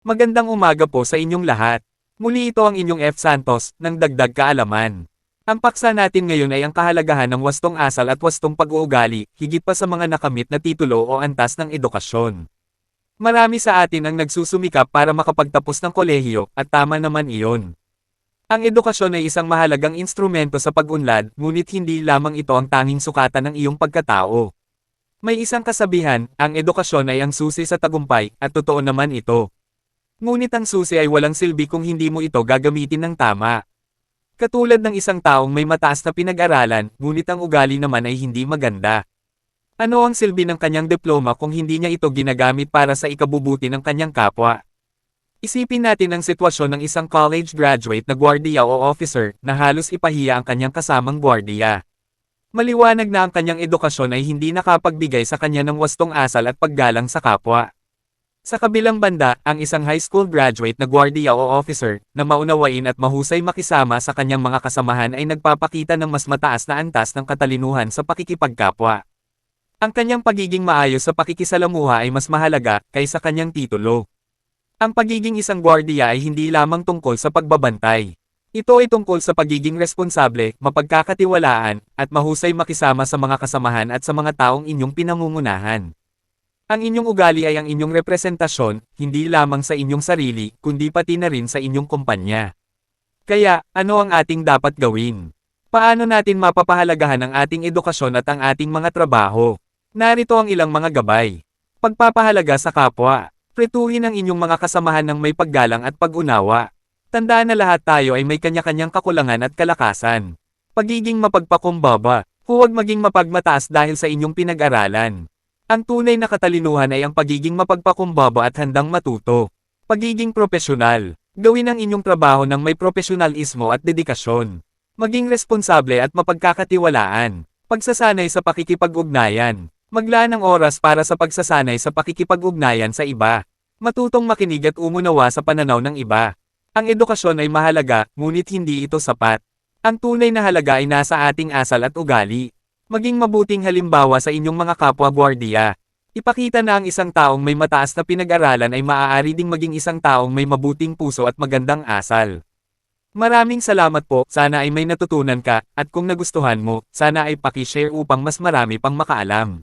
Magandang umaga po sa inyong lahat. Muli ito ang inyong F. Santos, ng Dagdag Kaalaman. Ang paksa natin ngayon ay ang kahalagahan ng wastong asal at wastong pag-uugali, higit pa sa mga nakamit na titulo o antas ng edukasyon. Marami sa atin ang nagsusumikap para makapagtapos ng kolehiyo, at tama naman iyon. Ang edukasyon ay isang mahalagang instrumento sa pag-unlad, ngunit hindi lamang ito ang tanging sukatan ng iyong pagkatao. May isang kasabihan, ang edukasyon ay ang susi sa tagumpay, at totoo naman ito. Ngunit ang susi ay walang silbi kung hindi mo ito gagamitin ng tama. Katulad ng isang taong may mataas na pinag-aralan, ngunit ang ugali naman ay hindi maganda. Ano ang silbi ng kanyang diploma kung hindi niya ito ginagamit para sa ikabubuti ng kanyang kapwa? Isipin natin ang sitwasyon ng isang college graduate na gwardiya o officer na halos ipahiya ang kanyang kasamang gwardiya. Maliwanag na ang kanyang edukasyon ay hindi nakapagbigay sa kanya ng wastong asal at paggalang sa kapwa. Sa kabilang banda, ang isang high school graduate na gwardiya o officer, na maunawain at mahusay makisama sa kanyang mga kasamahan ay nagpapakita ng mas mataas na antas ng katalinuhan sa pakikipagkapwa. Ang kanyang pagiging maayos sa pakikisalamuha ay mas mahalaga kaysa kanyang titulo. Ang pagiging isang gwardiya ay hindi lamang tungkol sa pagbabantay. Ito ay tungkol sa pagiging responsable, mapagkakatiwalaan, at mahusay makisama sa mga kasamahan at sa mga taong inyong pinangungunahan. Ang inyong ugali ay ang inyong representasyon, hindi lamang sa inyong sarili, kundi pati na rin sa inyong kumpanya. Kaya, ano ang ating dapat gawin? Paano natin mapapahalagahan ang ating edukasyon at ang ating mga trabaho? Narito ang ilang mga gabay. Pagpapahalaga sa kapwa. Pretuhin ang inyong mga kasamahan ng may paggalang at pag-unawa. Tandaan na lahat tayo ay may kanya-kanyang kakulangan at kalakasan. Pagiging mapagpakumbaba, huwag maging mapagmataas dahil sa inyong pinag-aralan. Ang tunay na katalinuhan ay ang pagiging mapagpakumbaba at handang matuto. Pagiging propesyonal. Gawin ang inyong trabaho ng may profesionalismo at dedikasyon. Maging responsable at mapagkakatiwalaan. Pagsasanay sa pakikipag-ugnayan. Maglaan ng oras para sa pagsasanay sa pakikipag-ugnayan sa iba. Matutong makinig at umunawa sa pananaw ng iba. Ang edukasyon ay mahalaga, ngunit hindi ito sapat. Ang tunay na halaga ay nasa ating asal at ugali. Maging mabuting halimbawa sa inyong mga kapwa gwardiya. Ipakita na ang isang taong may mataas na pinag-aralan ay maaari ding maging isang taong may mabuting puso at magandang asal. Maraming salamat po, sana ay may natutunan ka, at kung nagustuhan mo, sana ay pakishare upang mas marami pang makaalam.